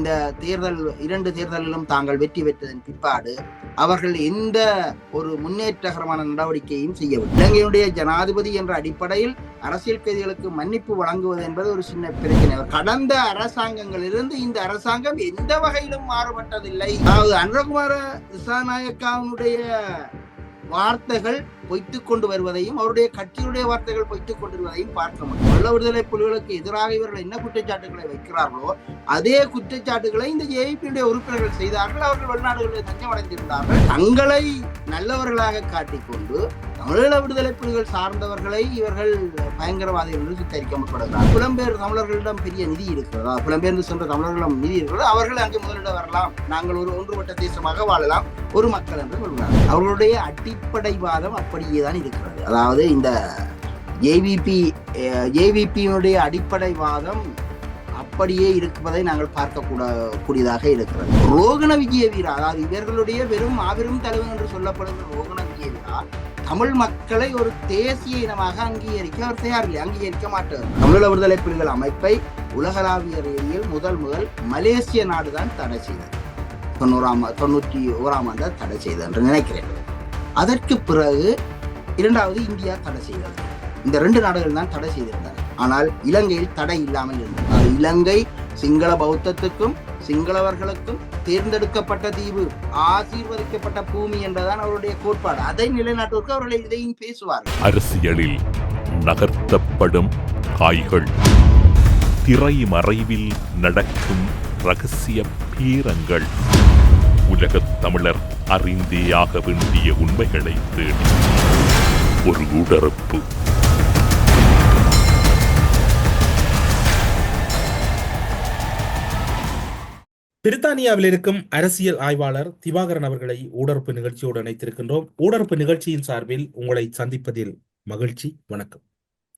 இந்த தேர்தல் இரண்டு தேர்தலிலும் தாங்கள் வெற்றி பெற்றதன் பிற்பாடு அவர்கள் எந்த ஒரு முன்னேற்றகரமான நடவடிக்கையும் செய்யவில்லை. இலங்கையினுடைய ஜனாதிபதி என்ற அடிப்படையில் அரசியல் கைதிகளுக்கு மன்னிப்பு வழங்குவது என்பது ஒரு சின்ன பிரச்சனை. கடந்த அரசாங்கங்களிலிருந்து இந்த அரசாங்கம் எந்த வகையிலும் மாறுபட்டதில்லை. அதாவது அனுரகுமார திசாநாயக்காவினுடைய வார்த்தைகள் பொய்த்து கொண்டு வருவதையும் அவருடைய கட்சியுடைய வார்த்தைகள் பொய்த்து கொண்டு வருவதையும் பார்க்க முடியும். வெள்ள விடுதலை புலிகளுக்கு எதிராக இவர்கள் என்ன குற்றச்சாட்டுகளை வைக்கிறார்களோ அதே குற்றச்சாட்டுகளை இந்த ஜேபியுடைய உறுப்பினர்கள் செய்தார்கள். அவர்கள் வெளிநாடுகளில் தஞ்சமடைந்திருந்தார்கள். தங்களை நல்லவர்களாக காட்டிக்கொண்டு தமிழீழ விடுதலை புலிகள் சார்ந்தவர்களை இவர்கள் பயங்கரவாதிகள் என்று சித்தரிக்கப்படுகிறார் புலம்பெயர் தமிழர்களிடம் பெரிய நிதி இருக்கிறதா? புலம்பெயர்ந்து சென்ற தமிழர்களிடம் நிதி இருக்கிறது? அவர்கள் அங்கே முதலிடம் வரலாம். நாங்கள் ஒரு ஒன்றுபட்ட தேசமாக வாழலாம். ஒரு மக்கள் என்று சொல்கிறார் அவர்களுடைய அடிப்படைவாதம் அப்படியே தான் இருக்கிறது. அதாவது இந்த ஏவிபி ஏவிபியினுடைய அடிப்படைவாதம் அப்படியே இருப்பதை நாங்கள் பார்க்கக்கூட கூடியதாக இருக்கிறது. ரோகண விஜய வீரா அதாவது இவர்களுடைய வெறும் மாபெரும் தலைவர் என்று சொல்லப்படுகிற ரோகண விஜய வீரா தமிழ் மக்களை ஒரு தேசிய இனமாக அங்கீகரிக்க அவர் தயாரில்லை அங்கீகரிக்க மாட்டார். தமிழீழ விடுதலை புலிகள் அமைப்பை உலகளாவிய ரீதியில் முதல் முதல் மலேசிய நாடுதான் தடை செய்தது. தொண்ணூறாம் தொண்ணூற்றி ஓராம் ஆண்டு தடை செய்தது என்று நினைக்கிறேன். அதற்கு பிறகு இரண்டாவது இந்தியா தடை செய்தது. இந்த ரெண்டு நாடுகள் தான் தடை செய்திருந்தார் ஆனால் இலங்கையில் தடை இல்லாமல் இருந்தது. இலங்கை சிங்கள பௌத்தத்துக்கும் சிங்களவர்களுக்கும் தேர்ந்தெடுக்கப்பட்ட தீவு ஆசீர்வதிக்கப்பட்ட பூமி என்றதான் அவருடைய கோட்பாடு. அதை நிலைநாட்டுவதற்கு அவர்கள் இதையும் பேசுவார் அரசியலில் நகர்த்தப்படும் காய்கள் திரைமறைவில் நடக்கும் ரகசிய பீரங்கள். உலகத் தமிழர் அறிந்தேயாக வேண்டிய உண்மைகளை தேடி. ஒரு உடறுப்பு பிரித்தானியாவில் இருக்கும் அரசியல் ஆய்வாளர் திவாகரன் அவர்களை ஊடறுப்பு நிகழ்ச்சியோடு இணைத்திருக்கின்றோம். ஊடறுப்பு நிகழ்ச்சியின் சார்பில் உங்களை சந்திப்பதில் மகிழ்ச்சி. வணக்கம்.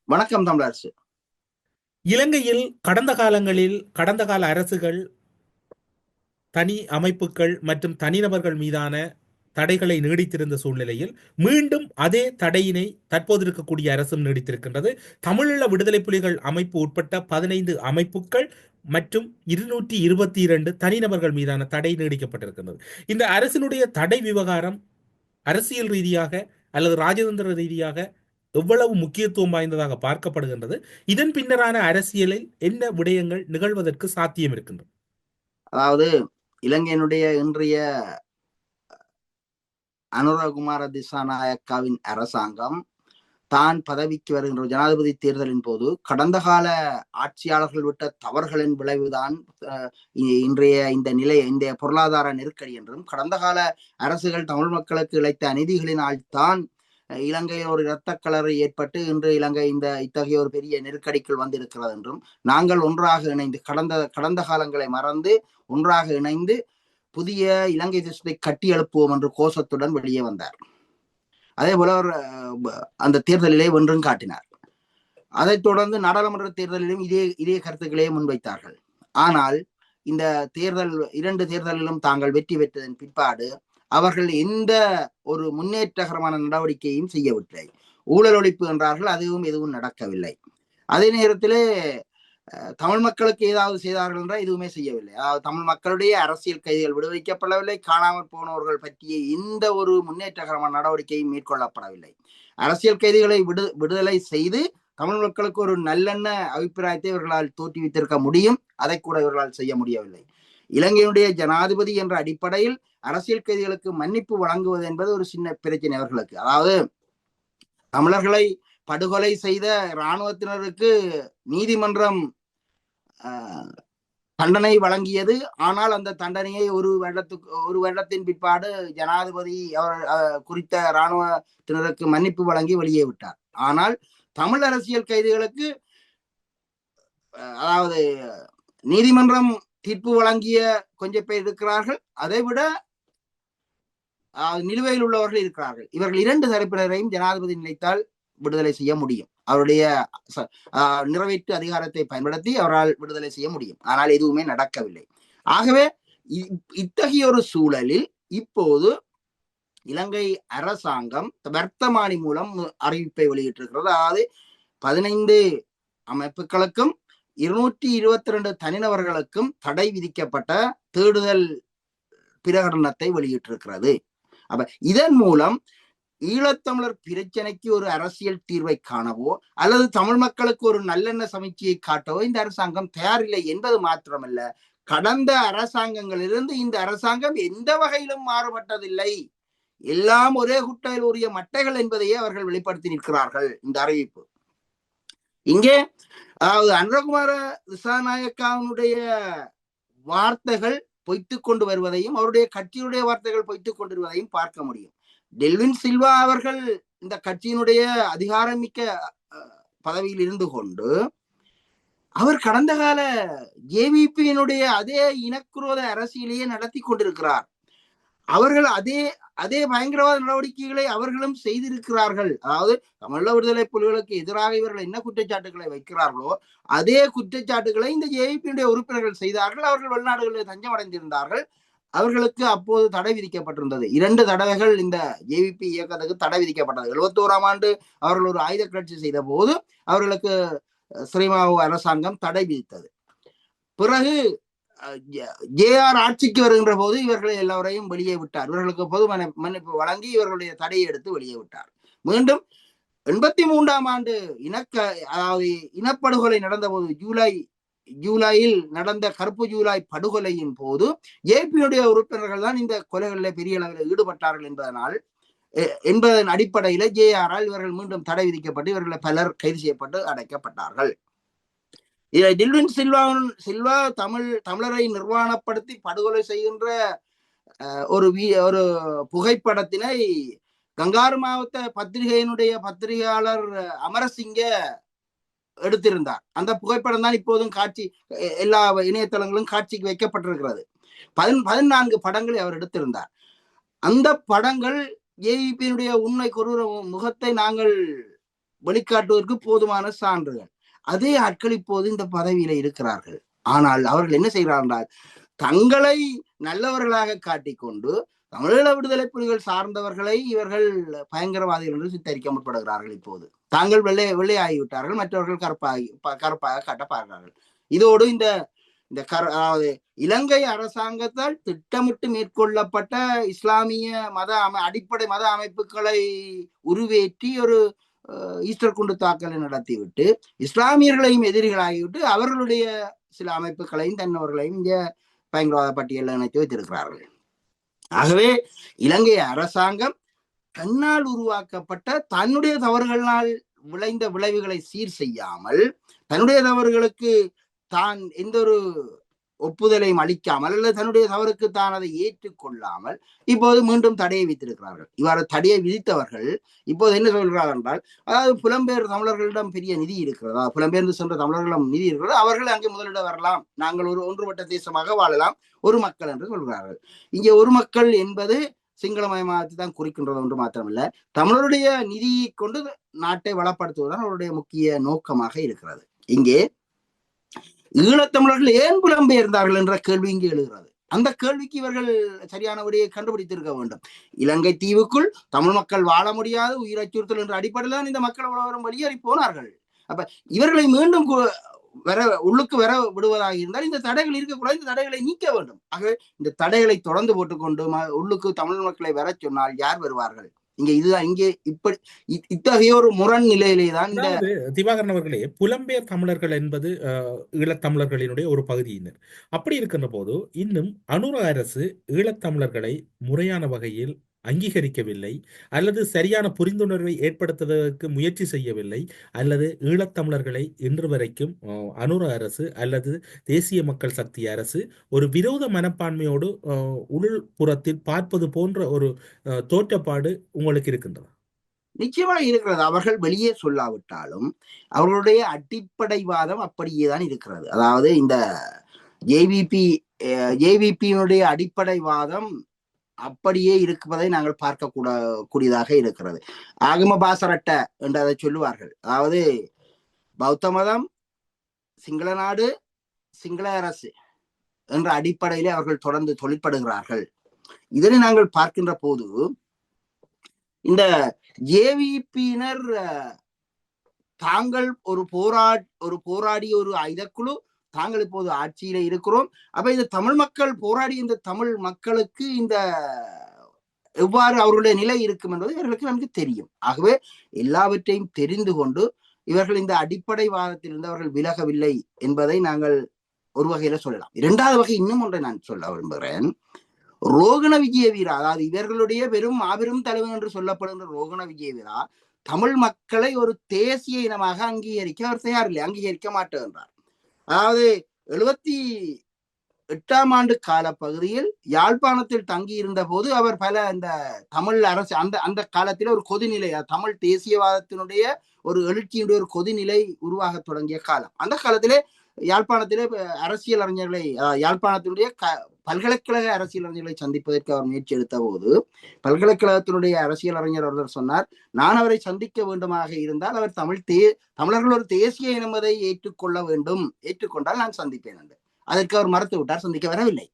வணக்கம் தமிழரசு. இலங்கையில் கடந்த காலங்களில் கடந்த கால அரசுகள் தனி அமைப்புகள் மற்றும் தனிநபர்கள் மீதான தடைகளை நீடித்திருந்த சூழ்நிலையில் மீண்டும் அதே தடையினை தற்போது இருக்கக்கூடிய அரசும் நீடித்திருக்கின்றது. தமிழீழ விடுதலை புலிகள் அமைப்பு உட்பட்ட பதினைந்து அமைப்புகள் மற்றும் இருநூற்றி இருபத்தி இரண்டு தனிநபர்கள் மீதான தடை நீடிக்கப்பட்டிருக்கின்றது. இந்த அரசினுடைய தடை விவகாரம் அரசியல் ரீதியாக அல்லது ராஜதந்திர ரீதியாக எவ்வளவு முக்கியத்துவம் வாய்ந்ததாக பார்க்கப்படுகின்றது. இதன் பின்னரான அரசியலில் என்ன விடயங்கள் நிகழ்வதற்கு சாத்தியம் இருக்கின்றது? அதாவது இலங்கையினுடைய இன்றைய அனுரகுமார திசாநாயக்காவின் அரசாங்கம் தான் பதவிக்கு வருகின்ற ஜனாதிபதி தேர்தலின் போது கடந்த கால ஆட்சியாளர்கள் விட்ட தவறுகளின் விளைவுதான் அஹ், இன்றைய இந்த நிலை இந்த பொருளாதார நெருக்கடி என்றும் கடந்த கால அரசுகள் தமிழ் மக்களுக்கு இழைத்த அநீதிகளினால் தான் அஹ், இலங்கையில் ஒரு கலரை ஏற்பட்டு இன்று இலங்கை இந்த இத்தகைய ஒரு பெரிய நெருக்கடிக்குள் வந்திருக்கிறது என்றும் நாங்கள் ஒன்றாக இணைந்து கடந்த கடந்த காலங்களை மறந்து ஒன்றாக இணைந்து புதிய இலங்கை தேசத்தை கட்டி எழுப்புவோம் என்று கோஷத்துடன் வெளியே வந்தார். அதே போல அவர் அந்த தேர்தலிலே ஒன்றும் காட்டினார். அதைத் தொடர்ந்து நாடாளுமன்ற தேர்தலிலும் இதே இதே கருத்துக்களே முன்வைத்தார்கள். ஆனால் இந்த தேர்தல் இரண்டு தேர்தலிலும் தாங்கள் வெற்றி பெற்றதன் பிற்பாடு அவர்கள் எந்த ஒரு முன்னேற்றகரமான நடவடிக்கையும் செய்யவில்லை. ஊழல் ஒழிப்பு என்றார்கள் அதுவும் எதுவும் நடக்கவில்லை. அதே நேரத்திலே தமிழ் மக்களுக்கு ஏதாவது செய்தார்கள் என்றால் எதுவுமே செய்யவில்லை. அதாவது தமிழ் மக்களுடைய அரசியல் கைதிகள் விடுவிக்கப்படவில்லை. காணாமல் போனவர்கள் பற்றிய எந்த ஒரு முன்னேற்றகரமான நடவடிக்கையும் மேற்கொள்ளப்படவில்லை. அரசியல் கைதிகளை விடு விடுதலை செய்து தமிழ் மக்களுக்கு ஒரு நல்லெண்ண அபிப்பிராயத்தை இவர்களால் தோற்றுவித்திருக்க முடியும். அதை கூட இவர்களால் செய்ய முடியவில்லை. இலங்கையினுடைய ஜனாதிபதி என்ற அடிப்படையில் அரசியல் கைதிகளுக்கு மன்னிப்பு வழங்குவது என்பது ஒரு சின்ன பிரச்சனை அவர்களுக்கு அதாவது தமிழர்களை படுகொலை செய்த இராணுவத்தினருக்கு நீதிமன்றம் தண்டனை வழங்கியது. ஆனால் அந்த தண்டனையை ஒரு வருடத்துக்கு ஒரு வருடத்தின் பிற்பாடு ஜனாதிபதி அவர் அஹ், குறித்த இராணுவத்தினருக்கு மன்னிப்பு வழங்கி வெளியே விட்டார். ஆனால் தமிழ் அரசியல் கைதிகளுக்கு அதாவது நீதிமன்றம் தீர்ப்பு வழங்கிய கொஞ்சம் பேர் இருக்கிறார்கள். அதை விட நிலுவையில் உள்ளவர்கள் இருக்கிறார்கள். இவர்கள் இரண்டு தரப்பினரையும் ஜனாதிபதி நினைத்தால் விடுதலை செய்ய முடியும். அவருடைய ஆஹ் நிறைவேற்று அதிகாரத்தை பயன்படுத்தி அவரால் விடுதலை செய்ய முடியும். ஆனால் எதுவுமே நடக்கவில்லை. ஆகவே இத்தகைய ஒரு சூழலில் இப்போது இலங்கை அரசாங்கம் வர்த்தமானி மூலம் அறிவிப்பை வெளியிட்டிருக்கிறது. அதாவது பதினைந்து அமைப்புகளுக்கும் இருநூற்றி இருபத்தி ரெண்டு தனிநபர்களுக்கும் தடை விதிக்கப்பட்ட தேடுதல் பிரகடனத்தை வெளியிட்டிருக்கிறது. அப்ப இதன் மூலம் ஈழத்தமிழர் பிரச்சனைக்கு ஒரு அரசியல் தீர்வை காணவோ அல்லது தமிழ் மக்களுக்கு ஒரு நல்லெண்ண சமீட்சையை காட்டவோ இந்த அரசாங்கம் தயாரில்லை என்பது மாத்திரமல்ல. கடந்த அரசாங்கங்களிலிருந்து இந்த அரசாங்கம் எந்த வகையிலும் மாறுபட்டதில்லை. எல்லாம் ஒரே குட்டையில் உரிய மட்டைகள் என்பதையே அவர்கள் வெளிப்படுத்தி நிற்கிறார்கள் இந்த அறிவிப்பு. இங்கே அதாவது அனுரகுமார திசாநாயக்காவினுடைய வார்த்தைகள் பொய்த்து கொண்டு வருவதையும் அவருடைய கட்சியுடைய வார்த்தைகள் பொய்த்து கொண்டு வருவதையும் பார்க்க முடியும். டெல்வின் சில்வா அவர்கள் இந்த கட்சியினுடைய அதிகாரமிக்க மிக்க பதவியில் இருந்து கொண்டு அவர் கடந்த கால ஜேவிபியினுடைய அதே இனக்குரோத அரசியலையே நடத்தி கொண்டிருக்கிறார். அவர்கள் அதே அதே பயங்கரவாத நடவடிக்கைகளை அவர்களும் செய்திருக்கிறார்கள். அதாவது தமிழ விடுதலை புலிகளுக்கு எதிராக இவர்கள் என்ன குற்றச்சாட்டுகளை வைக்கிறார்களோ அதே குற்றச்சாட்டுகளை இந்த ஜேவிபியுடைய உறுப்பினர்கள் செய்தார்கள். அவர்கள் வெளிநாடுகளில் தஞ்சம் அடைந்திருந்தார்கள் அவர்களுக்கு அப்போது தடை விதிக்கப்பட்டிருந்தது. இரண்டு தடவைகள் இந்த ஏவிபி இயக்கத்துக்கு தடை விதிக்கப்பட்டது. எழுபத்தோராம் ஆண்டு அவர்கள் ஒரு ஆயுத கிளர்ச்சி செய்த போது அவர்களுக்கு ஸ்ரீமாவு அரசாங்கம் தடை விதித்தது. பிறகு ஜேஆர் ஆட்சிக்கு வருகின்ற போது இவர்களை எல்லோரையும் வெளியே விட்டார். இவர்களுக்கு பொது மன்னிப்பு வழங்கி இவர்களுடைய தடையை எடுத்து வெளியே விட்டார். மீண்டும் எண்பத்தி மூன்றாம் ஆண்டு இனக்க அதாவது இனப்படுகொலை நடந்த போது ஜூலை ஜூலையில் நடந்த கருப்பு ஜூலை படுகொலையின் போது ஏபியுடைய உறுப்பினர்கள் தான் இந்த கொலைகளில் பெரிய அளவில் ஈடுபட்டார்கள் என்பதனால் என்பதன் அடிப்படையில ஜேஆரால் இவர்கள் மீண்டும் தடை விதிக்கப்பட்டு இவர்களை பலர் கைது செய்யப்பட்டு அடைக்கப்பட்டார்கள். இதை டில்வின் சில்வா சில்வா தமிழ் தமிழரை நிர்வாணப்படுத்தி படுகொலை செய்கின்ற அஹ், ஒரு வீ- ஒரு புகைப்படத்தினை கங்காரு மாவட்ட பத்திரிகையினுடைய பத்திரிகையாளர் அமரசிங்க எடுத்திருந்தார். அந்த புகைப்படம் தான் இப்போதும் காட்சி எல்லா இணையதளங்களும் காட்சிக்கு வைக்கப்பட்டிருக்கிறது. பதின் பதினான்கு படங்களை அவர் எடுத்திருந்தார். அந்த படங்கள் ஏவிபியினுடைய உண்மை கொடூர முகத்தை நாங்கள் வெளிக்காட்டுவதற்கு போதுமான சான்றுகள். அதே ஆட்கள் இப்போது இந்த பதவியில இருக்கிறார்கள். ஆனால் அவர்கள் என்ன செய்கிறார்கள் என்றால், தங்களை நல்லவர்களாக காட்டிக்கொண்டு தமிழீழ விடுதலை புலிகள் சார்ந்தவர்களை இவர்கள் பயங்கரவாதிகள் என்று சித்தரிக்க முற்படுகிறார்கள் இப்போது. தாங்கள் வெள்ளை வெள்ளை ஆகிவிட்டார்கள் மற்றவர்கள் கருப்பாகி கருப்பாக காட்ட பார்க்கிறார்கள் இதோடு இந்த இந்த கர அதாவது இலங்கை அரசாங்கத்தால் திட்டமிட்டு மேற்கொள்ளப்பட்ட இஸ்லாமிய மத அமை அடிப்படை மத அமைப்புகளை உருவேற்றி ஒரு ஈஸ்டர் குண்டு தாக்கலை நடத்திவிட்டு இஸ்லாமியர்களையும் எதிரிகளாகிவிட்டு அவர்களுடைய சில அமைப்புகளையும் தன்னவர்களையும் இங்கே பயங்கரவாத பட்டியலில் இணைத்து வைத்திருக்கிறார்கள். ஆகவே இலங்கை அரசாங்கம் தன்னால் உருவாக்கப்பட்ட தன்னுடைய தவறுகளால் விளைந்த விளைவுகளை சீர் செய்யாமல் தன்னுடைய தவறுகளுக்கு தான் எந்த ஒரு ஒப்புதலையும் அளிக்காமல் அல்லது தன்னுடைய தவறுக்கு தான் அதை ஏற்றுக்கொள்ளாமல் இப்போது மீண்டும் தடையை விதித்திருக்கிறார்கள். இவ்வாறு தடையை விதித்தவர்கள் இப்போது என்ன சொல்கிறார்கள் என்றால் அதாவது புலம்பெயர் தமிழர்களிடம் பெரிய நிதி இருக்கிறதா? புலம்பெயர்ந்து சென்ற தமிழர்களிடம் நிதி இருக்கிறது? அவர்கள் அங்கே முதலிட வரலாம். நாங்கள் ஒரு ஒன்றுபட்ட தேசமாக வாழலாம். ஒரு மக்கள் என்று சொல்கிறார்கள். இங்கே ஒரு மக்கள் என்பது சிங்களமயமாகத்தை தான் குறிக்கின்றது ஒன்று மாத்திரமல்ல. தமிழருடைய நிதியை கொண்டு நாட்டை வளப்படுத்துவதுதான் அவருடைய முக்கிய நோக்கமாக இருக்கிறது. இங்கே ஈழத்தமிழர்கள் ஏன் புலம்பெயர்ந்தார்கள் என்ற கேள்வி இங்கே எழுகிறது. அந்த கேள்விக்கு இவர்கள் சரியான விடையை கண்டுபிடித்திருக்க வேண்டும். இலங்கை தீவுக்குள் தமிழ் மக்கள் வாழ முடியாது உயிர் அச்சுறுத்தல் என்ற அடிப்படையில் தான் இந்த மக்கள் உழவரும் வெளியேறி போனார்கள். அப்ப இவர்களை மீண்டும் வர உள்ளுக்கு வர விடுவதாக இருந்தால் இந்த தடைகள் இருக்கக்கூடாது இந்த தடைகளை நீக்க வேண்டும். ஆகவே இந்த தடைகளை தொடர்ந்து போட்டுக்கொண்டு உள்ளுக்கு தமிழ் மக்களை வர சொன்னால் யார் வருவார்கள்? இங்க இதுதான் இங்கே இப்படி இத்தகைய ஒரு முரண் நிலையிலே தான் இந்த திவாகரன் அவர்களே புலம்பெயர் தமிழர்கள் என்பது ஈழத்தமிழர்களினுடைய ஒரு பகுதியினர். அப்படி இருக்கின்ற போது இன்னும் அனுர அரசு ஈழத்தமிழர்களை முறையான வகையில் அங்கீகரிக்கவில்லை. அல்லது சரியான புரிந்துணர்வை ஏற்படுத்துவதற்கு முயற்சி செய்யவில்லை. அல்லது ஈழத்தமிழர்களை இன்று வரைக்கும் அனுர அரசு அல்லது தேசிய மக்கள் சக்தி அரசு ஒரு விரோத மனப்பான்மையோடு உள்புறத்தில் பார்ப்பது போன்ற ஒரு அஹ், தோற்றப்பாடு உங்களுக்கு இருக்கின்றதா? நிச்சயமாக இருக்கிறது. அவர்கள் வெளியே சொல்லாவிட்டாலும் அவர்களுடைய அடிப்படைவாதம் அப்படியே தான் இருக்கிறது. அதாவது இந்த ஜேவிபி ஜேவிபியினுடைய அடிப்படைவாதம் அப்படியே இருப்பதை நாங்கள் பார்க்க கூட கூடியதாக இருக்கிறது. ஆகம பாசரட்ட என்று அதை சொல்லுவார்கள். அதாவது பௌத்த மதம் சிங்கள நாடு சிங்கள அரசு என்ற அடிப்படையிலே அவர்கள் தொடர்ந்து தொழிற்படுகிறார்கள். இதனை நாங்கள் பார்க்கின்ற போது இந்த ஜேவிபியினர் தாங்கள் ஒரு போரா ஒரு போராடிய ஒரு இதக்குழு தாங்கள் இப்போது ஆட்சியில இருக்கிறோம். அப்ப இந்த தமிழ் மக்கள் போராடிய இந்த தமிழ் மக்களுக்கு இந்த எவ்வாறு அவர்களுடைய நிலை இருக்கும் என்பது இவர்களுக்கு நமக்கு தெரியும். ஆகவே எல்லாவற்றையும் தெரிந்து கொண்டு இவர்கள் இந்த அடிப்படை வாதத்திலிருந்து அவர்கள் விலகவில்லை என்பதை நாங்கள் ஒரு வகையில சொல்லலாம். இரண்டாவது வகை இன்னும் ஒன்றை நான் சொல்ல விரும்புகிறேன். ரோகண விஜய வீரா அதாவது இவர்களுடைய வெறும் மாபெரும் தலைவர் என்று சொல்லப்படுகின்ற ரோகண விஜய வீரா தமிழ் மக்களை ஒரு தேசிய இனமாக அங்கீகரிக்க அவர் தயாரில்லை அங்கீகரிக்க மாட்டேன்றார். அதாவது எழுபத்தி எட்டாம் ஆண்டு கால பகுதியில் யாழ்ப்பாணத்தில் தங்கி இருந்த போது அவர் பல இந்த தமிழ் அரசு அந்த அந்த காலத்தில் ஒரு கொதிநிலை தமிழ் தேசியவாதத்தினுடைய ஒரு எழுச்சியினுடைய ஒரு கொதிநிலை உருவாக தொடங்கிய காலம். அந்த காலத்திலே யாழ்ப்பாணத்திலே அரசியல் அறிஞர்களை யாழ்ப்பாணத்தினுடைய க பல்கலைக்கழக அரசியல் அறிஞர்களை சந்திப்பதற்கு அவர் முயற்சி எடுத்த போது பல்கலைக்கழகத்தினுடைய அரசியல் அறிஞர் ஒருவர் சொன்னார் நான் அவரை சந்திக்க வேண்டுமாக இருந்தால் அவர் தமிழ் தே தமிழர்கள் ஒரு தேசிய இனமதை ஏற்றுக்கொள்ள வேண்டும் ஏற்றுக்கொண்டால் நான் சந்திப்பேன் என்று. அதற்கு அவர் மறுத்து விட்டார் சந்திக்க வரவில்லை.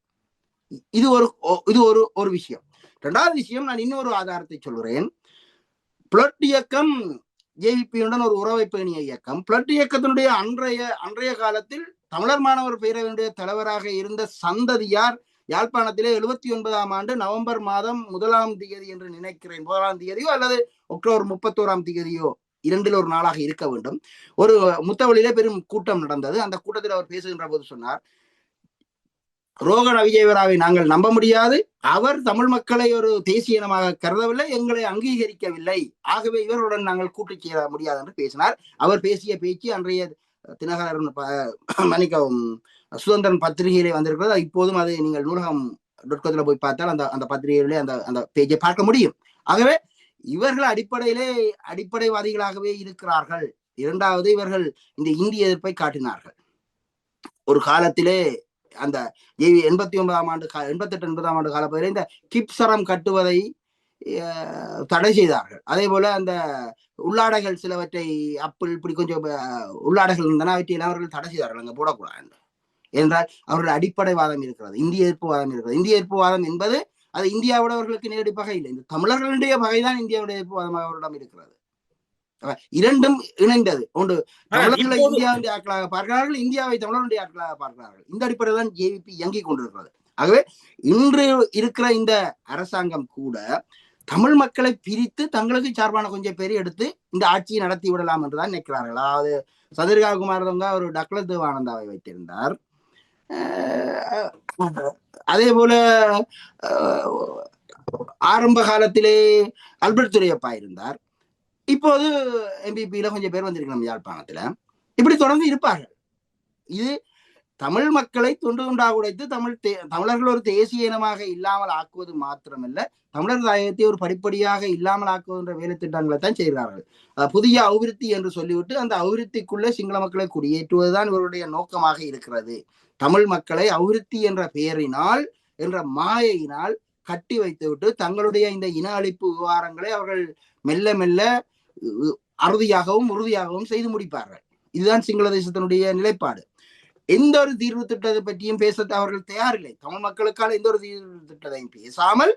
இது ஒரு இது ஒரு ஒரு விஷயம். இரண்டாவது விஷயம் நான் இன்னொரு ஆதாரத்தை சொல்கிறேன் புலட் இயக்கம் ஜேவிபியுடன் ஒரு உறவை பேணிய இயக்கம் பிளட் இயக்கத்தினுடைய அன்றைய அன்றைய காலத்தில் தமிழர் மாணவர் பேரவையுடைய தலைவராக இருந்த சந்ததியார் யாழ்ப்பாணத்திலே எழுபத்தி ஒன்பதாம் ஆண்டு நவம்பர் மாதம் முதலாம் தேதி என்று நினைக்கிறேன். முதலாம் தேதியோ அல்லது அக்டோபர் முப்பத்தோராம் தேதியோ இரண்டில் ஒரு நாளாக இருக்க வேண்டும். ஒரு முத்தவழியிலே பெரும் கூட்டம் நடந்தது. அந்த கூட்டத்தில் அவர் பேசுகின்ற போது சொன்னார் ரோகண விஜயவராவை நாங்கள் நம்ப முடியாது. அவர் தமிழ் மக்களை ஒரு தேசிய இனமாக கருதவில்லை எங்களை அங்கீகரிக்கவில்லை. ஆகவே இவருடன் நாங்கள் கூட்டு சேர முடியாது என்று பேசினார். அவர் பேசிய பேச்சு அன்றைய தினகரன் மன்னிக்கவும் சுதந்திரன் பத்திரிகையிலே வந்திருக்கிறது. இப்போதும் அதை நீங்கள் நூலகம் டொட்கத்தில் போய் பார்த்தால் அந்த அந்த பத்திரிகையிலே அந்த அந்த பேஜை பார்க்க முடியும். ஆகவே இவர்கள் அடிப்படையிலே அடிப்படைவாதிகளாகவே இருக்கிறார்கள். இரண்டாவது இவர்கள் இந்த இந்திய எதிர்ப்பை காட்டினார்கள். ஒரு காலத்திலே அந்த எண்பத்தி ஒன்பதாம் ஆண்டு எண்பத்தி எட்டு எண்பதாம் ஆண்டு காலப்பகுதியில் இந்த கிப்சரம் கட்டுவதை தடை செய்தார்கள். அதே போல அந்த உள்ளாடைகள் சிலவற்றை அப்பிள் இப்படி கொஞ்சம் உள்ளாடைகள் இருந்தன அவற்றையெல்லாம் அவர்கள் தடை செய்தார்கள். அங்கே போடக்கூடாது. என்றால் அவர்கள் அடிப்படைவாதம் இருக்கிறது. இந்திய எதிர்ப்பு வாதம் இருக்கிறது. இந்திய எதிர்ப்பு வாதம் என்பது அது இந்தியாவோட அவர்களுக்கு நேரடி பகை இல்லை. இந்த தமிழர்களுடைய பகைதான் இந்தியாவுடைய எதிர்ப்பு வாதம் அவர்களிடம் இருக்கிறது. இரண்டும் இணைந்தது. ஒன்று தமிழர்களை இந்தியாவுடைய ஆட்களாக பார்க்கிறார்கள் இந்தியாவை தமிழருடைய ஆட்களாக பார்க்கிறார்கள். இந்த அடிப்படையில் தான் ஜேவிபி இயங்கிக் கொண்டிருக்கிறது. ஆகவே இன்று இருக்கிற இந்த அரசாங்கம் கூட தமிழ் மக்களை பிரித்து தங்களுக்கு சார்பான கொஞ்சம் பேரை எடுத்து இந்த ஆட்சியை நடத்தி விடலாம் என்றுதான் நினைக்கிறார்கள். அதாவது சதுர்கா குமாரதங்க ஒரு டக்ளஸ் தேவானந்தாவை வைத்திருந்தார். அதே போல ஆரம்ப காலத்திலே அல்பர்ட் துரையப்பா இருந்தார். இப்போது எம்பிபியில கொஞ்சம் பேர் வந்திருக்கணும் யாழ்ப்பாணத்துல. இப்படி தொடர்ந்து இருப்பார்கள். இது தமிழ் மக்களை துண்டு துண்டாக உடைத்து தமிழ் தே தமிழர்கள் ஒரு தேசிய இனமாக இல்லாமல் ஆக்குவது மாத்திரமல்ல தமிழர் தாயகத்தை ஒரு படிப்படியாக இல்லாமல் ஆக்குவதுன்ற வேலை திட்டங்களை தான் செய்கிறார்கள். புதிய அபிவிருத்தி என்று சொல்லிவிட்டு அந்த அபிவிருத்திக்குள்ள சிங்கள மக்களை குடியேற்றுவதுதான் இவருடைய நோக்கமாக இருக்கிறது. தமிழ் மக்களை அபிவிருத்தி என்ற பெயரினால் என்ற மாயையினால் கட்டி வைத்துவிட்டு தங்களுடைய இந்த இன அழிப்பு விவகாரங்களை அவர்கள் மெல்ல மெல்ல அறுதியாகவும் உறுதியாகவும் செய்து முடிப்பார்கள். இதுதான் சிங்கள தேசத்தினுடைய நிலைப்பாடு. எந்த ஒரு தீர்வு திட்டத்தை பற்றியும் பேச அவர்கள் தயாரில்லை. தமிழ் மக்களுக்கான எந்த ஒரு தீர்வு திட்டத்தையும் பேசாமல்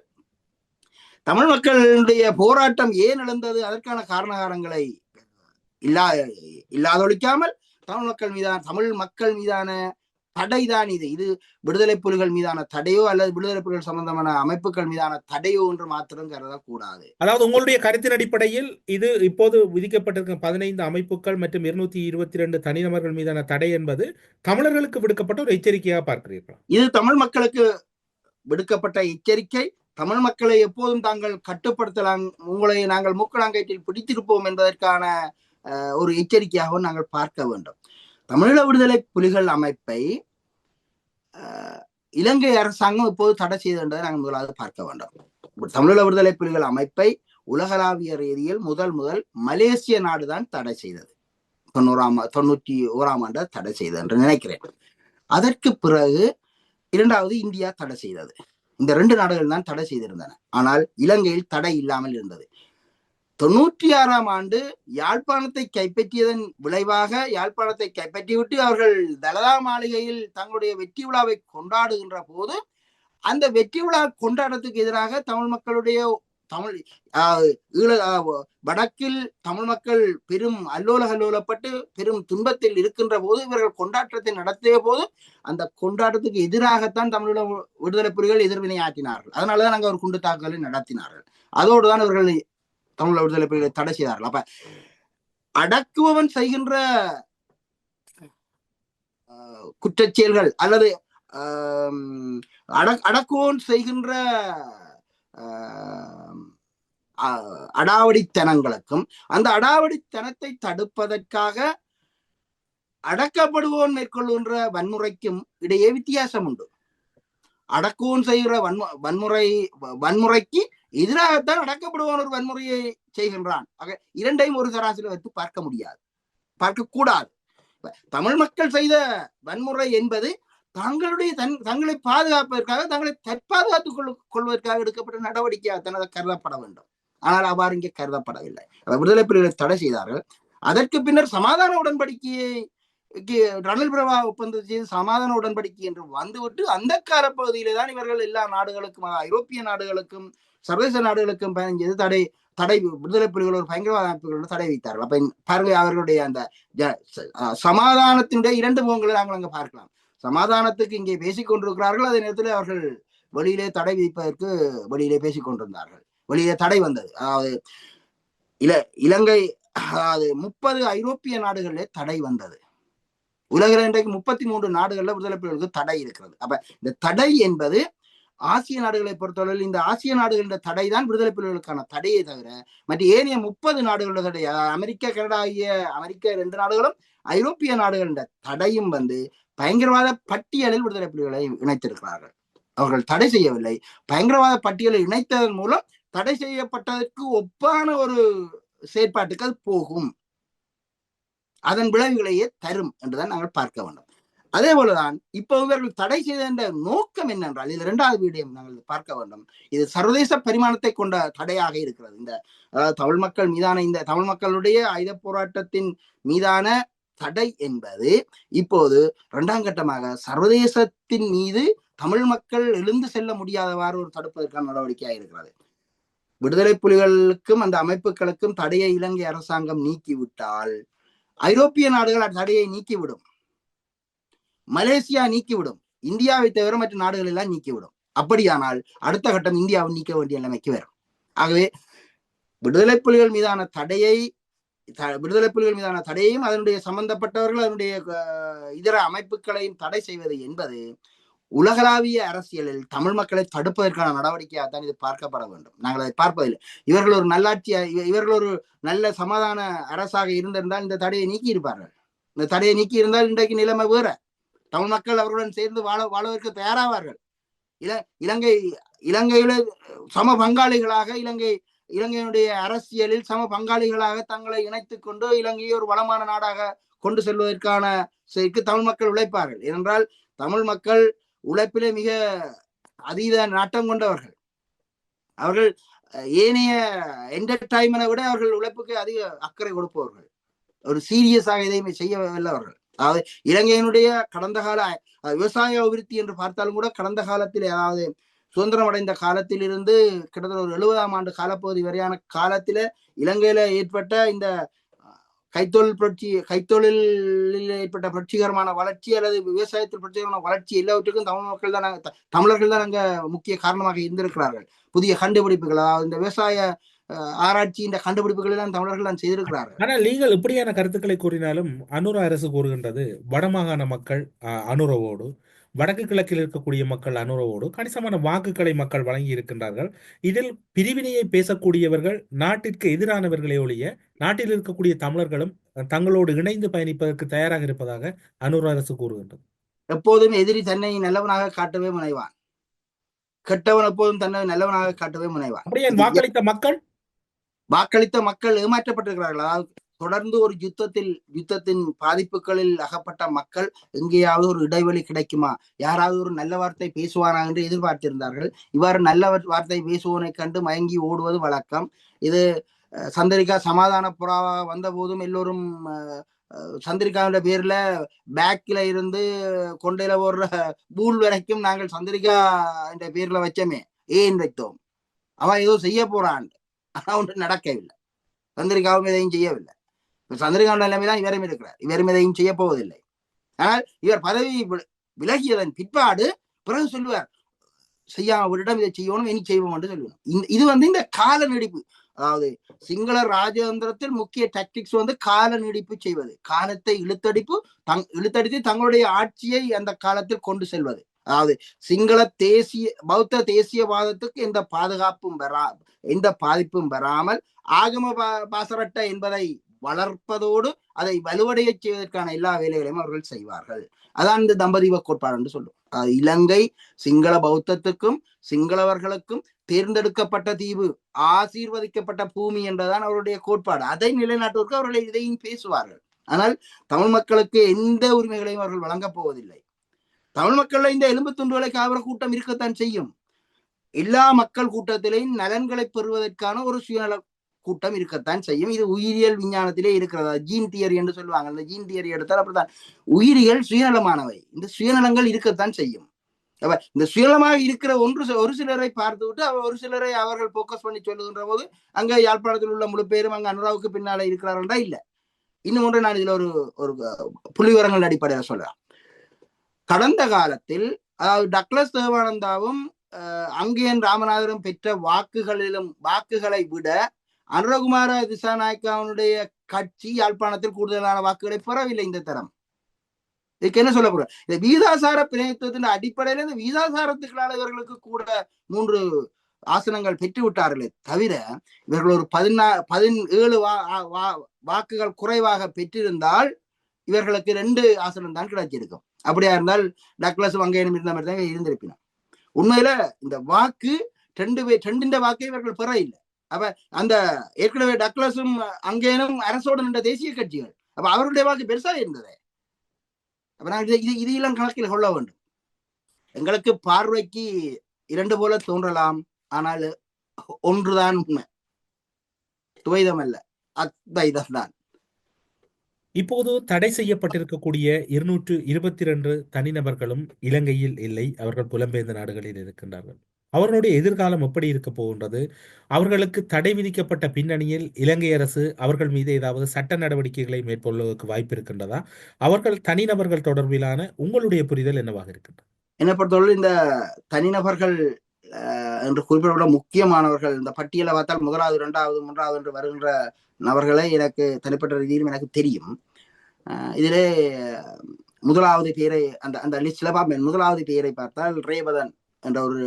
தமிழ் மக்களுடைய போராட்டம் ஏன் நடந்தது அதற்கான காரணகாரங்களை இல்லா இல்லாதொழிக்காமல் தமிழ் மக்கள் மீதான தமிழ் மக்கள் மீதான தடைதான் இது. இது விடுதலை புலிகள் மீதான தடையோ அல்லது விடுதலை புலிகள் சம்பந்தமான அமைப்புகள் மீதான தடையோ என்று மாத்திரம் கருதக்கூடாது அதாவது உங்களுடைய கருத்தின் அடிப்படையில் இது இப்போது விதிக்கப்பட்டிருக்கும் பதினைந்து அமைப்புகள் மற்றும் இருநூத்தி இருபத்தி ரெண்டு தனிநபர்கள் மீதான தடை என்பது தமிழர்களுக்கு விடுக்கப்பட்ட ஒரு எச்சரிக்கையாக பார்க்கிறீர்களா? இது தமிழ் மக்களுக்கு விடுக்கப்பட்ட எச்சரிக்கை. தமிழ் மக்களை எப்போதும் தாங்கள் கட்டுப்படுத்தலாம். உங்களை நாங்கள் மூக்கலாங்கயிற்றில் பிடித்திருப்போம் என்பதற்கான ஒரு எச்சரிக்கையாகவும் நாங்கள் பார்க்க வேண்டும். தமிழீழ விடுதலை புலிகள் அமைப்பை இலங்கை அரசாங்கம் இப்போது தடை செய்ததை நாங்கள் முதலாவது பார்க்க வேண்டும். தமிழீழ விடுதலை புலிகள் அமைப்பை உலகளாவிய ரீதியில் முதல் முதல் மலேசிய நாடுதான் தடை செய்தது. தொண்ணூறாம் தொண்ணூற்றி ஓராம் ஆண்டு தடை செய்தது என்று நினைக்கிறேன். அதற்கு பிறகு இரண்டாவது இந்தியா தடை செய்தது. இந்த ரெண்டு நாடுகள் தான் தடை செய்திருந்தன. ஆனால் இலங்கையில் தடை இல்லாமல் இருந்தது. தொண்ணூற்றி ஆறாம் ஆண்டு யாழ்ப்பாணத்தை கைப்பற்றியதன் விளைவாக யாழ்ப்பாணத்தை கைப்பற்றிவிட்டு அவர்கள் தலதா மாளிகையில் தங்களுடைய வெற்றி விழாவை கொண்டாடுகின்ற போது அந்த வெற்றி விழா கொண்டாடத்துக்கு எதிராக தமிழ் மக்களுடைய தமிழ் ஈழ வடக்கில் தமிழ் மக்கள் பெரும் அல்லோல கல்லோலப்பட்டு பெரும் துன்பத்தில் இருக்கின்ற போது இவர்கள் கொண்டாட்டத்தை நடத்திய போது அந்த கொண்டாட்டத்துக்கு எதிராகத்தான் தமிழீழ விடுதலை புலிகள் எதிர்வினை ஆற்றினார்கள் அதனாலதான் நாங்கள் ஒரு குண்டு தாக்குதலை நடத்தினார்கள். அதோடு தான் இவர்கள் தமிழ் விடுதலை புலிகளை தடை செய்தார்கள். அப்ப அடக்குபவன் செய்கின்ற குற்றச்செயல்கள் அல்லது ஆம், அடக்குவோன் செய்கின்ற அடாவடித்தனங்களுக்கும் அந்த அடாவடித்தனத்தை தடுப்பதற்காக அடக்கப்படுவோன் மேற்கொள்கின்ற வன்முறைக்கும் இடையே வித்தியாசம் உண்டு. அடக்குவோன் செய்கிற வன்மு வன்முறை வன்முறைக்கு எதிராகத்தான் அடக்கப்படுவான் ஒரு வன்முறையை செய்கின்றான். ஆக இரண்டையும் ஒரு சராசரியில் வைத்து பார்க்க முடியாது. பார்க்க கூடாது. தமிழ் மக்கள் செய்த வன்முறை என்பது தங்களுடைய தன் தங்களை பாதுகாப்பதற்காக தங்களை தற்பாதுகாத்துக் கொள் கொள்வதற்காக எடுக்கப்பட்ட நடவடிக்கையாக அதை கருதப்பட வேண்டும். ஆனால் அவ்வாறு இங்கே கருதப்படவில்லை. அதை விடுதலை பிரிவுகளை தடை செய்தார்கள். அதற்கு பின்னர் சமாதான உடன்படிக்கையை ரணில் பிரபா ஒப்பந்தம் செய்து சமாதான உடன்படிக்கை என்று வந்துவிட்டு அந்த காலப்பகுதியிலே தான் இவர்கள் எல்லா நாடுகளுக்கும் ஐரோப்பிய நாடுகளுக்கும் சர்வதேச நாடுகளுக்கும் பயணம் தடை தடை விடுதலை புலிகள் ஒரு பயங்கரவாத அமைப்புகளோடு தடை வைத்தார்கள். அப்ப பாருங்க அவர்களுடைய அந்த ஜ- ச- அஹ் சமாதானத்தினுடைய இரண்டு முகங்களை நாங்கள் அங்க பார்க்கலாம். சமாதானத்துக்கு இங்கே பேசிக் கொண்டிருக்கிறார்கள். அதே நேரத்தில் அவர்கள் வெளியிலே தடை விதிப்பதற்கு வெளியிலே பேசிக் கொண்டிருந்தார்கள். வெளியிலே தடை வந்தது. அதாவது இல இலங்கை அதாவது முப்பது ஐரோப்பிய நாடுகளிலே தடை வந்தது. உலகில் இன்றைக்கு முப்பத்தி மூன்று நாடுகளில் விடுதலை புலிகளுக்கு தடை இருக்கிறது. அப்ப இந்த தடை என்பது ஆசிய நாடுகளை பொறுத்தவரையில் இந்த ஆசிய நாடுகளின் தடை தான் விடுதலை புலிகளுக்கான தடையை தவிர மற்ற ஏனைய முப்பது நாடுகளோட தடை அதாவது அமெரிக்கா கனடா ஆகிய அமெரிக்க ரெண்டு நாடுகளும் ஐரோப்பிய நாடுகளின் தடையும் வந்து பயங்கரவாத பட்டியலில் விடுதலை புலிகளை இணைத்திருக்கிறார்கள். அவர்கள் தடை செய்யவில்லை. பயங்கரவாத பட்டியலை இணைத்ததன் மூலம் தடை செய்யப்பட்டதற்கு ஒப்பான ஒரு செயற்பாட்டுக்கு அது போகும். அதன் விளைவுகளையே தரும் என்றுதான் நாங்கள் பார்க்க வேண்டும். அதே போலதான் இப்போ இவர்கள் தடை செய்த நோக்கம் என்னென்றால் இது இரண்டாவது வீடியம் நாங்கள் பார்க்க வேண்டும். இது சர்வதேச பரிமாணத்தை கொண்ட தடையாக இருக்கிறது. இந்த தமிழ் மக்கள் மீதான இந்த தமிழ் மக்களுடைய ஆயுத போராட்டத்தின் மீதான தடை என்பது இப்போது இரண்டாம் கட்டமாக சர்வதேசத்தின் மீது தமிழ் மக்கள் எழுந்து செல்ல முடியாதவாறு ஒரு தடுப்பதற்கான நடவடிக்கையாக இருக்கிறது. விடுதலை புலிகளுக்கும் அந்த அமைப்புகளுக்கும் தடையை இலங்கை அரசாங்கம் நீக்கிவிட்டால் ஐரோப்பிய நாடுகள் தடையை நீக்கிவிடும். மலேசியா நீக்கிவிடும். இந்தியாவை தவிர மற்ற நாடுகள் எல்லாம் நீக்கிவிடும். அப்படியானால் அடுத்த கட்டம் இந்தியாவை நீக்க வேண்டிய நிலைமைக்கு வரும். ஆகவே விடுதலை புலிகள் மீதான தடையை விடுதலை புலிகள் மீதான தடையையும் அதனுடைய சம்பந்தப்பட்டவர்கள் அதனுடைய இதர அமைப்புகளையும் தடை செய்வது என்பது உலகளாவிய அரசியலில் தமிழ் மக்களை தடுப்பதற்கான நடவடிக்கையாகத்தான் இது பார்க்கப்பட வேண்டும். நாங்கள் அதை பார்ப்பதில்லை. இவர்கள் ஒரு நல்லாட்சி இவர்கள் ஒரு நல்ல சமாதான அரசாக இருந்திருந்தால் இந்த தடையை நீக்கி இருப்பார்கள் இந்த தடையை நீக்கி இருந்தால் இன்றைக்கு நிலைமை வேற. தமிழ் மக்கள் அவர்களுடன் சேர்ந்து வாழ வாழ்வதற்கு தயாராவார்கள். இல இலங்கை இலங்கையில சம பங்காளிகளாக இலங்கை இலங்கையினுடைய அரசியலில் சம பங்காளிகளாக தங்களை இணைத்துக் கொண்டு இலங்கையை ஒரு வளமான நாடாக கொண்டு செல்வதற்கான தமிழ் மக்கள் உழைப்பார்கள். ஏனென்றால் தமிழ் மக்கள் உழைப்பிலே மிக அதீத நாட்டம் கொண்டவர்கள். அவர்கள் ஏனைய என்டர்டைன்மெண்டை விட அவர்கள் உழைப்புக்கு அதிக அக்கறை கொடுப்பவர்கள். ஒரு சீரியஸாக எதையுமே செய்ய வல்லவர்கள் அதாவது இலங்கையினுடைய கடந்த கால விவசாய அபிவிருத்தி என்று பார்த்தாலும் கூட கடந்த காலத்தில் அதாவது சுதந்திரம் அடைந்த காலத்தில் இருந்து கிட்டத்தட்ட ஒரு எழுபதாம் ஆண்டு காலப்பகுதி வரையான காலத்தில இலங்கையில ஏற்பட்ட இந்த கைத்தொழில் புரட்சி கைத்தொழிலில் ஏற்பட்ட புரட்சிகரமான வளர்ச்சி அல்லது விவசாயத்தில் புரட்சிகரமான வளர்ச்சி எல்லாவற்றுக்கும் தமிழ் மக்கள் தான் தமிழர்கள் தான் அங்க முக்கிய காரணமாக இருந்திருக்கிறார்கள். புதிய கண்டுபிடிப்புகள் அதாவது இந்த விவசாய ஆராய்ச்சி இந்த கண்டுபிடிப்புகள் எல்லாம் தமிழர்கள் தான் செய்திருக்கிறார்கள். ஆனால் நீங்கள் இப்படியான கருத்துக்களை கூறினாலும் அனுர அரசு கூறுகின்றது வடமாகாண மக்கள் அனுரவோடு வடக்கு கிழக்கில் இருக்கக்கூடிய மக்கள் அனுரவோடு கணிசமான வாக்குகளை மக்கள் வழங்கி இருக்கின்றார்கள். இதில் பிரிவினையை பேசக்கூடியவர்கள் நாட்டிற்கு எதிரானவர்களே ஒழிய நாட்டில் இருக்கக்கூடிய தமிழர்களும் தங்களோடு இணைந்து பயணிப்பதற்கு தயாராக இருப்பதாக அனுர அரசு கூறுகின்றது. எப்போதும் எதிரி தன்னை நல்லவனாக காட்டவே முனைவான். கெட்டவன் எப்போதும் தன்னை நல்லவனாக காட்டவே முனைவான். வாக்களித்த மக்கள் வாக்களித்த மக்கள் ஏமாற்றப்பட்டிருக்கிறார்கள்? அதாவது தொடர்ந்து ஒரு யுத்தத்தில் யுத்தத்தின் பாதிப்புகளில் அகப்பட்ட மக்கள் எங்கேயாவது ஒரு இடைவெளி கிடைக்குமா? யாராவது ஒரு நல்ல வார்த்தை பேசுவானா என்று எதிர்பார்த்திருந்தார்கள். இவ்வாறு நல்ல வார்த்தை பேசுவோனை கண்டு மயங்கி ஓடுவது வழக்கம். இது சந்திரிகா சமாதான புறாவா வந்த போதும் எல்லோரும் சந்திரிகாவோட பேர்ல பேக்ல இருந்து கொண்டையில போடுற பூல் வரைக்கும் நாங்கள் சந்திரிகா என்ற பேர்ல வச்சோமே. ஏன் வைத்தோம்? அவன் ஏதோ செய்ய போறான். ஆனா ஒன்று நடக்கவில்லை. சந்திரிகாவும் எதையும் செய்யவில்லை. சந்திரிகாவோட நிலைமை தான் இவரும் இருக்கிறார். இவரும் எதையும் செய்ய போவதில்லை. ஆனால் இவர் பதவி விலகியதன் பிற்பாடு பிறகு சொல்லுவார் செய்யாம விடம் இதை செய்யணும் இனி செய்வோம் என்று சொல்லுவோம் இந்த- இது வந்து இந்த கால நீடிப்பு. அதாவது சிங்கள ராஜதந்திரத்தில் முக்கிய டாக்டிக்ஸ் வந்து கால நீடிப்பு செய்வது. காலத்தை இழுத்தடிப்பு தங் இழுத்தடித்து தங்களுடைய ஆட்சியை அந்த காலத்தில் கொண்டு செல்வது. அதாவது சிங்கள தேசிய பௌத்த தேசியவாதத்துக்கு எந்த பாதுகாப்பும் வரா எந்த பாதிப்பும் வராமல் ஆகம பா- பாசரட்ட என்பதை வளர்ப்பதோடு அதை வலுவடைய செய்வதற்கான எல்லா வேலைகளையும் அவர்கள் செய்வார்கள். அதான் இந்த தம்பதிவ கோட்பாடு என்று சொல்லும். இலங்கை சிங்கள பௌத்தத்துக்கும் சிங்களவர்களுக்கும் தேர்ந்தெடுக்கப்பட்ட தீவு ஆசீர்வதிக்கப்பட்ட பூமி என்றதான் அவருடைய கோட்பாடு. அதை நிலைநாட்டுவதற்கு அவர்கள் இதையும் பேசுவார்கள். ஆனால் தமிழ் மக்களுக்கு எந்த உரிமைகளையும் அவர்கள் வழங்கப் போவதில்லை. தமிழ் மக்கள்ல இந்த எலும்பு துண்டுகளை காவிர கூட்டம் இருக்கத்தான் செய்யும். எல்லா மக்கள் கூட்டத்திலையும் நலன்களை பெறுவதற்கான ஒரு சுயநல கூட்டம் இருக்கத்தான் செய்யும். இது உயிரியல் விஞ்ஞானத்திலே இருக்கிறதா? ஜீன் தியரி என்று சொல்லுவாங்க. அந்த ஜீன் தியரி எடுத்தால் அப்படித்தான். உயிரியல் சுயநலமானவை. இந்த சுயநலங்கள் இருக்கத்தான் செய்யும். அப்ப இந்த சுயநலமாக இருக்கிற ஒன்று ஒரு சிலரை பார்த்து விட்டு ஒரு சிலரை அவர்கள் போக்கஸ் பண்ணி சொல்லுகின்ற போது அங்க யாழ்ப்பாணத்தில் உள்ள முழு பேரும் அங்க அனுராவுக்கு பின்னால இருக்கிறார்கள்டா? இல்ல. இன்னும் ஒன்று நான் இதுல ஒரு ஒரு புள்ளி விவரங்கள் அடிப்படையில் சொல்றேன் கடந்த காலத்தில் அதாவது டக்ளஸ் தேவானந்தாவும் அங்கேயன் ராமநாதரும் பெற்ற வாக்குகளிலும் வாக்குகளை விட அனுரகுமார திசாநாயக்காவுடைய கட்சி யாழ்ப்பாணத்தில் கூடுதலான வாக்குகளை பெறவில்லை இந்த தரம். இதுக்கு என்ன சொல்ல போறோம்? இந்த வீதாசார பிணையத்துவத்தின் அடிப்படையில இந்த வீதாசாரத்துக்களால் இவர்களுக்கு கூட மூன்று ஆசனங்கள் பெற்று விட்டார்களே தவிர இவர்கள் ஒரு பதினா பதினேழு வா வா- வாக்குகள் குறைவாக பெற்றிருந்தால் இவர்களுக்கு ரெண்டு ஆசனம் தான் கிடைச்சிருக்கும். அப்படியா இருந்தால் டக்ளஸ் வங்கையனும் இருந்த மாதிரி தான் இருந்திருப்பினான். உண்மையில இந்த வாக்கு ரெண்டு பேர் ரெண்டின் வாக்கை இவர்கள் பெற இல்லை. அப்ப அந்த ஏற்கனவே டக்ளஸும் அங்கேனும் அரசோடு நின்ற தேசிய கட்சிகள். அப்ப அவருடைய வாக்கு பெருசா இருந்தது. அப்ப நான் இது- இதையெல்லாம் கணக்கில் கொள்ள வேண்டும். எங்களுக்கு பார்வைக்கு இரண்டு போல தோன்றலாம். ஆனால் ஒன்றுதான் உண்மை. துவைதம் அல்ல. அத்வைதம் தான் இப்போது தடை செய்யப்பட்டிருக்கக்கூடிய இருநூற்று இருபத்தி ரெண்டு தனிநபர்களும் இலங்கையில் இல்லை. அவர்கள் புலம்பெயர்ந்த நாடுகளில் இருக்கின்றார்கள். அவர்களுடைய எதிர்காலம் எப்படி இருக்க போகின்றது? அவர்களுக்கு தடை விதிக்கப்பட்ட பின்னணியில் இலங்கை அரசு அவர்கள் மீது ஏதாவது சட்ட நடவடிக்கைகளை மேற்கொள்வதற்கு வாய்ப்பு இருக்கின்றதா? அவர்கள் தனிநபர்கள் தொடர்பிலான உங்களுடைய புரிதல் என்னவாக இருக்கின்றது? என்னை பொறுத்தவரை இந்த தனிநபர்கள் என்று குறிப்பிடப்பட முக்கியமானவர்கள் இந்த பட்டியலை பார்த்தால் முதலாவது இரண்டாவது மூன்றாவது என்று வருகின்ற நபர்களை எனக்கு தனிப்பட்ட ரீதியிலும் எனக்கு தெரியும். இதிலே முதலாவது பேரை அந்த அந்த லிஸ்ட்ல பார்ப்பேன் முதலாவது பேரை பார்த்தால் ரேவதன் என்ற ஒரு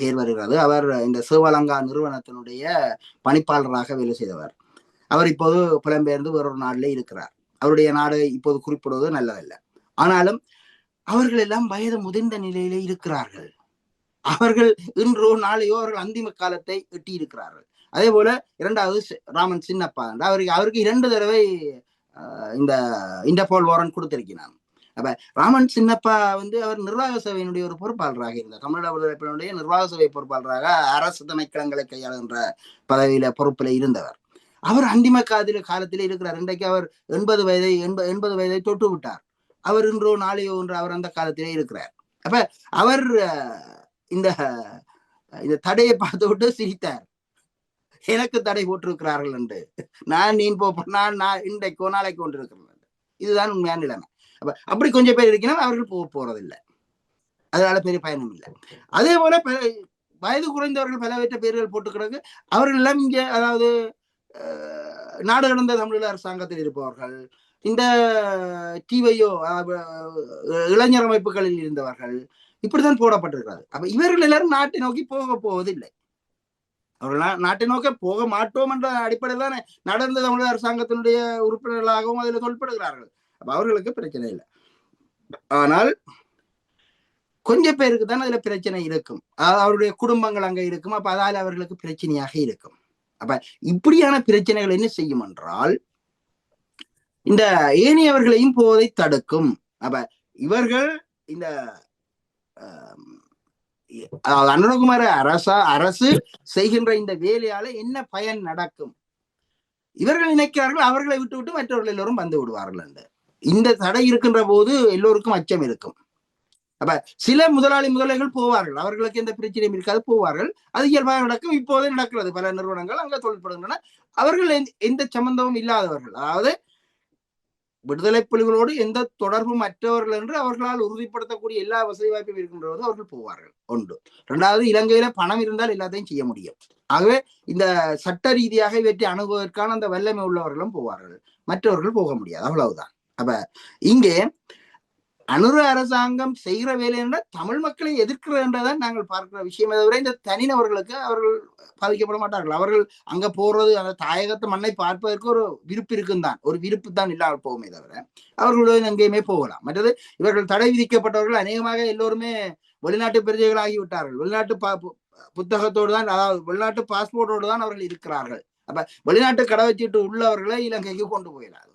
பேர் வருகிறது. அவர் இந்த சிவலங்கா நிறுவனத்தினுடைய பணிப்பாளராக வேலை செய்தவர். அவர் இப்போது புலம்பெயர்ந்து வேறொரு நாட்டிலே இருக்கிறார். அவருடைய நாடு இப்போது குறிப்பிடுவது நல்லதல்ல. ஆனாலும் அவர்கள் எல்லாம் வயது முதிர்ந்த நிலையிலே இருக்கிறார்கள். அவர்கள் இன்றோ நாளையோ அவர்கள் அந்திம காலத்தை எட்டி இருக்கிறார்கள் அதே போல இரண்டாவது ராமன் சின்னப்பா. அவருக்கு அவருக்கு இரண்டு தடவை இந்த இண்டர்போல் வாரன் கொடுத்திருக்கிறான். அப்ப ராமன் சின்னப்பா வந்து அவர் நிர்வாக சபையினுடைய ஒரு பொறுப்பாளராக இருந்தார். தமிழக விடுதலைப்பினுடைய நிர்வாக சபை பொறுப்பாளராக அரசு திணைக்களங்களை கையாளுகின்ற பதவியில பொறுப்பில் இருந்தவர். அவர் அந்திம காதில காலத்திலே இருக்கிறார். இன்றைக்கு அவர் எண்பது வயதை எண்பது எண்பது வயதை தொட்டு விட்டார். அவர் இன்றோ நாளையோ என்று அவர் அந்த காலத்திலே இருக்கிறார். அப்ப அவர் இந்த இந்த தடையை பார்த்து விட்டு சிரித்தார். எனக்கு தடை போட்டிருக்கிறார்கள் என்று. நான் நீ போ நான் நான் இன்றைக்கோ நாளைக்கு கொண்டு இருக்கிறேன் இதுதான் உண்மையான நிலைமை. அப்ப அப்படி கொஞ்சம் பேர் இருக்கணும் அவர்கள் போக போறதில்லை. அதனால பெரிய பயணம் இல்லை. அதே போல பல- வயது குறைந்தவர்கள் பலவற்ற பேர்கள் போட்டுக்கிறது. அவர்கள் எல்லாம் இங்க அதாவது நாடு கடந்த தமிழீழ அரசாங்கத்தில் இருப்பவர்கள். இந்த டிவையோ இளைஞர் அமைப்புகளில் இருந்தவர்கள். இப்படிதான் போடப்பட்டிருக்கிறது. அப்ப இவர்கள் எல்லாரும் நாட்டை நோக்கி போக போவதில்லை. அவர்கள் நாட்டை நோக்க போக மாட்டோம் என்ற அடிப்படையில் தானே நடந்த தமிழக அரசாங்கத்தினுடைய உறுப்பினர்களாகவும் அதில் தொல்படுகிறார்கள். அப்ப அவர்களுக்கு பிரச்சனை இல்லை. ஆனால் கொஞ்சம் பேருக்கு தான் அதுல பிரச்சனை இருக்கும். அவருடைய குடும்பங்கள் அங்க இருக்கும். அப்ப அதால அவர்களுக்கு பிரச்சனையாக இருக்கும். அப்ப இப்படியான பிரச்சனைகள் என்ன செய்யும் என்றால் இந்த ஏனையவர்களையும் போவதை தடுக்கும். அப்ப இவர்கள் இந்த அதாவது அனுரகுமார அரசா அரசு செய்கின்ற இந்த வேலையால என்ன பயன் நடக்கும்? இவர்கள் நினைக்கிறார்கள் அவர்களை விட்டு விட்டு மற்றவர்கள் எல்லோரும் வந்து விடுவார்கள் என்று. இந்த தடை இருக்கின்ற போது எல்லோருக்கும் அச்சம் இருக்கும். அப்ப சில முதலாளி முதலாளிகள் போவார்கள். அவர்களுக்கு எந்த பிரச்சனையும் இருக்காது போவார்கள். அது இயல்பாக நடக்கும். இப்போதே நடக்கிறது. பல நிறுவனங்கள் அங்க தொழில்படுகின்றன அவர்கள் எந்த- எந்த சம்பந்தமும் இல்லாதவர்கள். அதாவது விடுதலை புலிகளோடு எந்த தொடர்பும் அற்றவர்கள் என்று அவர்களால் உறுதிப்படுத்தக்கூடிய எல்லா வசதி வாய்ப்பும் இருக்கின்றபோது அவர்கள் போவார்கள். ஒன்று. இரண்டாவது இலங்கையில பணம் இருந்தால் எல்லாத்தையும் செய்ய முடியும். ஆகவே இந்த சட்ட ரீதியாக இவற்றை அணுகுவதற்கான அந்த வல்லமை உள்ளவர்களும் போவார்கள். மற்றவர்கள் போக முடியாது. அவ்வளவுதான். அப்ப இங்கே அனுர அரசாங்கம் செய்கிற வேலை என்றால் தமிழ் மக்களை எதிர்க்கிறன்றதான் நாங்கள் பார்க்கிற விஷயம். தவிர இந்த தனிநபர்களுக்கு அவர்கள் பாதிக்கப்பட மாட்டார்கள். அவர்கள் அங்க போறது அந்த தாயகத்து மண்ணை பார்ப்பதற்கு ஒரு விருப்பு இருக்கும் தான் ஒரு விருப்பு தான் இல்லாமல் போகுமே தவிர அவர்களுடன் எங்கேயுமே போகலாம். மற்றது இவர்கள் தடை விதிக்கப்பட்டவர்கள் அநேகமாக எல்லோருமே வெளிநாட்டு பிரஜைகள் ஆகிவிட்டார்கள் வெளிநாட்டு பா புத்தகத்தோடு தான் அதாவது வெளிநாட்டு பாஸ்போர்ட்டோடு தான் அவர்கள் இருக்கிறார்கள். அப்ப வெளிநாட்டு கடை வச்சுட்டு உள்ளவர்களை இலங்கைக்கு கொண்டு போயிடலாம்.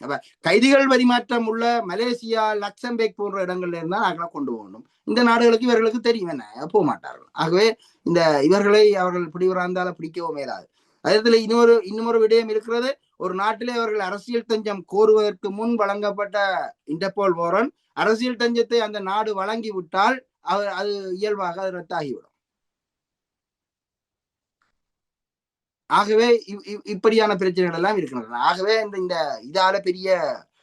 அப்ப கைதிகள் பரிமாற்றம் உள்ள மலேசியா லக்சம்பேக் போன்ற இடங்கள்ல இருந்தால் நாங்களாம் கொண்டு போகணும். இந்த நாடுகளுக்கு இவர்களுக்கு தெரியும். என்ன? போக மாட்டார்கள். ஆகவே இந்த இவர்களை அவர்கள் பிடிவராந்தால பிடிக்கவும் மேலாது அதே இன்னொரு இன்னொரு விடயம் இருக்கிறது. ஒரு நாட்டிலே அவர்கள் அரசியல் தஞ்சம் கோருவதற்கு முன் வழங்கப்பட்ட இன்டர்போல் வாரன் அரசியல் தஞ்சத்தை அந்த நாடு வழங்கி விட்டால் அவர் அது இயல்பாக அது ரத்தாகிவிடும். ஆகவே இவ்- இவ்- இப்படியான பிரச்சனைகள் எல்லாம் இருக்கின்றன ஆகவே இந்த இந்த இதால பெரிய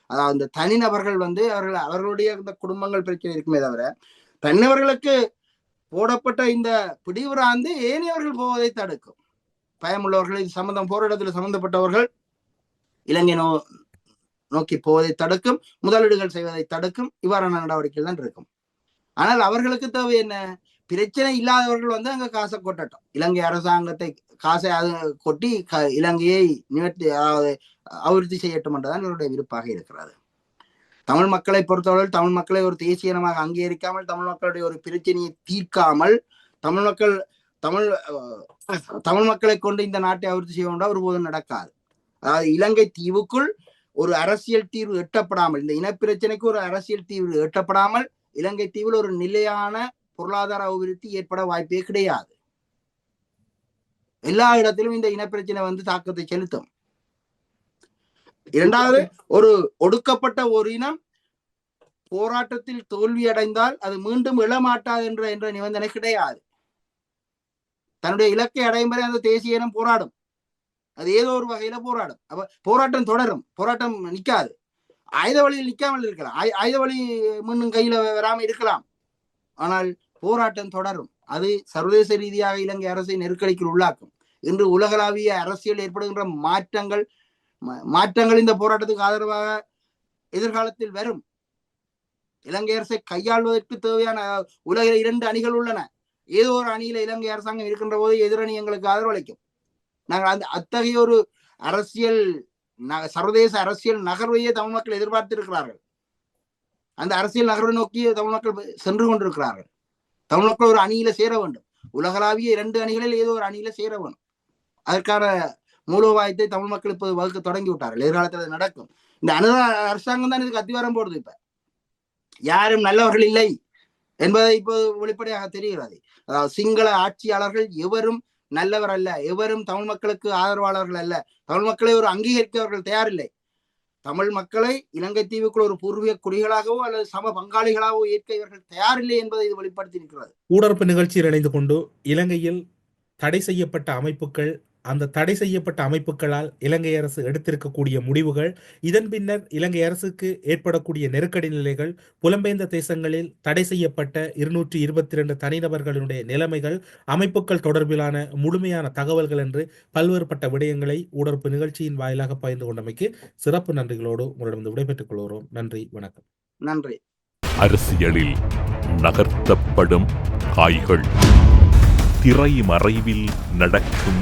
அதாவது இந்த தனிநபர்கள் வந்து அவர்கள் அவர்களுடைய இந்த குடும்பங்கள் பிரச்சனை இருக்குமே தவிர தனிநபர்களுக்கு போடப்பட்ட இந்த பிடிவுராந்து ஏனையவர்கள் போவதை தடுக்கும். பயமுள்ளவர்கள் இது சம்பந்தம் போராட்டத்தில் சம்பந்தப்பட்டவர்கள் இலங்கை நோ நோக்கி போவதை தடுக்கும் முதலீடுகள் செய்வதை தடுக்கும் இவ்வாறான நடவடிக்கைகள் தான் இருக்கும். ஆனால் அவர்களுக்கு தேவை என்ன? பிரச்சனை இல்லாதவர்கள் வந்து அங்க காசை கொட்டட்டும். இலங்கை அரசாங்கத்தை காசை அது கொட்டி க- இலங்கையை நிவர்த்தி அதாவது அபிவிருத்தி செய்யட்டும் என்றுதான் இவருடைய விருப்பாக இருக்கிறது. தமிழ் மக்களை பொறுத்தவரை தமிழ் மக்களை ஒரு தேசிய இனமாக அங்கீகரிக்காமல் தமிழ் மக்களுடைய ஒரு பிரச்சனையை தீர்க்காமல் தமிழ் மக்கள் தமிழ் தமிழ் மக்களை கொண்டு இந்த நாட்டை அபிவிருத்தி செய்ய வேண்டாம் ஒருபோதும் நடக்காது. அதாவது இலங்கை தீவுக்குள் ஒரு அரசியல் தீர்வு எட்டப்படாமல் இந்த இனப்பிரச்சனைக்கு ஒரு அரசியல் தீர்வு எட்டப்படாமல் இலங்கை தீவில் ஒரு நிலையான பொருளாதார அபிவிருத்தி ஏற்பட வாய்ப்பே கிடையாது. எல்லா இடத்திலும் இந்த இனப்பிரச்சனை வந்து தாக்கத்தை செலுத்தும். இரண்டாவது ஒரு ஒடுக்கப்பட்ட ஒரு இனம் போராட்டத்தில் தோல்வி அடைந்தால் அது மீண்டும் எழமாட்டாது என்ற என்ற நிபந்தனை கிடையாது. தன்னுடைய இலக்கை அடையும் வரை அந்த தேசிய இனம் போராடும். அது ஏதோ ஒரு வகையில போராடும். அப்ப போராட்டம் தொடரும். போராட்டம் நிக்காது. ஆயுத வழியில் நிக்காமல் இருக்கலாம். ஆயு- ஆயுத வழி முன்னும் கையில வராம இருக்கலாம். ஆனால் போராட்டம் தொடரும். அது சர்வதேச ரீதியாக இலங்கை அரசை நெருக்கடிக்கு உள்ளாக்கும். இன்று உலகளாவிய அரசியல் ஏற்படுகின்ற மாற்றங்கள் மாற்றங்கள் இந்த போராட்டத்துக்கு ஆதரவாக எதிர்காலத்தில் வரும். இலங்கை அரசை கையாள்வதற்கு தேவையான உலகில் இரண்டு அணிகள் உள்ளன. ஏதோ ஒரு அணியில இலங்கை அரசாங்கம் இருக்கின்ற போது எதிரணி எங்களுக்கு ஆதரவளிக்கும் நாங்கள் அந்த அத்தகைய ஒரு அரசியல் ந- சர்வதேச அரசியல் நகர்வையே தமிழ் மக்கள் எதிர்பார்த்திருக்கிறார்கள் அந்த அரசியல் நகர்வை நோக்கி தமிழ் மக்கள் சென்று கொண்டிருக்கிறார்கள். தமிழ் மக்கள் ஒரு அணியில சேர வேண்டும். உலகளாவிய இரண்டு அணிகளில் ஏதோ ஒரு அணியில சேர வேண்டும் அதற்கான மூலோபாயத்தை தமிழ் மக்கள் இப்போது வகுக்க தொடங்கி விட்டார்கள் எதிர்காலத்தில் அது நடக்கும். இந்த அனு அரசாங்கம் தான் இதுக்கு அத்திவாரம் போடுது இப்ப. யாரும் நல்லவர்கள் இல்லை என்பதை இப்போ வெளிப்படையாக தெரிகிறது. அதாவது சிங்கள ஆட்சியாளர்கள் எவரும் நல்லவர் அல்ல எவரும் தமிழ் மக்களுக்கு ஆதரவாளர்கள் அல்ல. தமிழ் மக்களை ஒரு அங்கீகரிக்கவர்கள் தயாரில்லை. தமிழ் மக்களை இலங்கை தீவுக்குள் ஒரு பூர்வீக குடிகளாகவோ அல்லது சம பங்காளிகளாகவோ ஏற்க இவர்கள் தயாரில்லை என்பதை இது வெளிப்படுத்தி இருக்கிறது. ஊடறுப்பு நிகழ்ச்சியில் இணைந்து கொண்டு இலங்கையில் தடை செய்யப்பட்ட அமைப்புகள் அந்த தடை செய்யப்பட்ட அமைப்புகளால் இலங்கை அரசு எடுத்திருக்கக்கூடிய முடிவுகள் இதன் பின்னர் இலங்கை அரசுக்கு ஏற்படக்கூடிய நெருக்கடி நிலைகள் புலம்பெயர்ந்த தேசங்களில் தடை செய்யப்பட்ட இருநூற்றி இருபத்தி ரெண்டு தனிநபர்களுடைய நிலைமைகள் அமைப்புகள் தொடர்பிலான முழுமையான தகவல்கள் என்று பல்வேறுபட்ட விடயங்களை ஊடறுப்பு நிகழ்ச்சியின் வாயிலாக பகிர்ந்து கொண்டமைக்கு சிறப்பு நன்றிகளோடு உங்களிடம் விடைபெற்றுக் கொள்கிறோம். நன்றி வணக்கம். நன்றி. அரசியலில் நகர்த்தப்படும் காய்கள் திரைமறைவில் நடக்கும்